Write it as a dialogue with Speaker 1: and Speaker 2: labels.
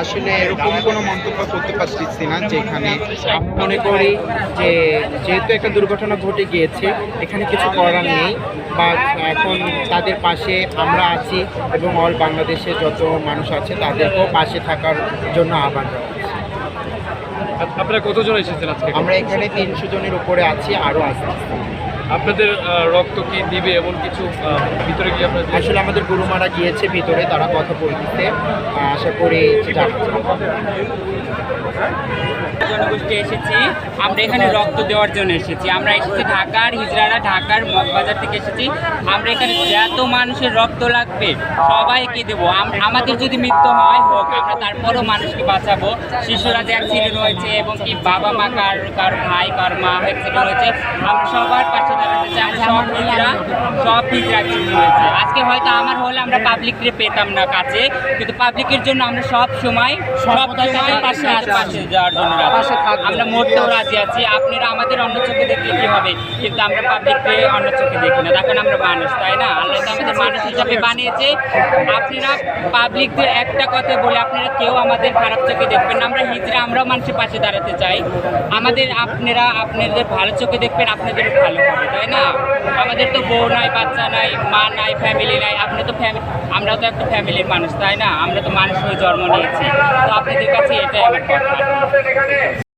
Speaker 1: আসলে এরকম কোনো মন্তব্য করতে পারছি না যেখানে আমি মনে করি যে যেহেতু একটা দুর্ঘটনা ঘটে গিয়েছে, এখানে কিছু করার নেই বা এখন তাদের পাশে আমরা আছি এবং অল বাংলাদেশে যত মানুষ আছে তাদেরকেও পাশে থাকার জন্য আহ্বান জানাচ্ছি।
Speaker 2: আপনারা কতজন এসেছেন আজকে?
Speaker 1: আমরা এখানে তিনশো জনের উপরে আছি আরও আসতে
Speaker 2: আপনাদের রক্ত কি দিবে এমন কিছু ভিতরে কি আপনাদের?
Speaker 1: আসলে আমাদের গুরুমারা গিয়েছে ভিতরে তারা কথা বলতে আশা করি
Speaker 3: জনগোষ্ঠী এসেছি। আমরা এখানে রক্ত দেওয়ার জন্য এসেছি। আমরা এসেছি ঢাকার হিজড়ারা ঢাকার মগবাজার থেকে এসেছি। আমরা এখানে যত মানুষের রক্ত লাগবে সবাইকে দেবো। আমাদের যদি মৃত্যু হয় হোক আমরা তারপরও মানুষকে বাঁচাবো। শিশুরা যে অ্যাক্সিডেন্ট হয়েছে এবং কি বাবা মা কার কার ভাই কার মা অ্যাক্সিডেন্ট হয়েছে আমরা সবার পাশে দাঁড়াতে চাই। আমরা সব হিজড়া সব হিজড়া অ্যাক্সিডেন্ট হয়েছে। আজকে হয়তো আমার হলে আমরা পাবলিককে পেতাম না কাছে কিন্তু পাবলিকের জন্য আমরা সব সময় সব সময় পাশে পাশে যাওয়ার জন্য রাজি। আমরা মরতেও রাজি আছি। আপনারা আমাদের অন্য চোখে দেখলে কি হবে? কিন্তু আমরা পাবলিককে অন্য চোখে দেখি না। দেখেন আমরা মানুষ তাই না? আল্লাহ তো আমাদের মানুষ হিসাবে বানিয়েছে। আপনারা পাবলিকদের একটা কথা বলে আপনারা কেউ আমাদের খারাপ চোখে দেখবেন না। আমরা হিজড়া আমরাও মানুষের পাশে দাঁড়াতে চাই। আমাদের আপনারা আপনাদের ভালো চোখে দেখবেন আপনাদের ভালো হবে তাই না? আমাদের তো বউ নাই বাচ্চা নাই মা নাই ফ্যামিলি নাই। আপনি তো ফ্যামিলি আমরাও তো একটা ফ্যামিলির মানুষ তাই না? আমরা তো মানুষ হয়ে জন্ম নিয়েছি। তো আপনাদের কাছে এটাই আমার কথা। আছেন এখানে?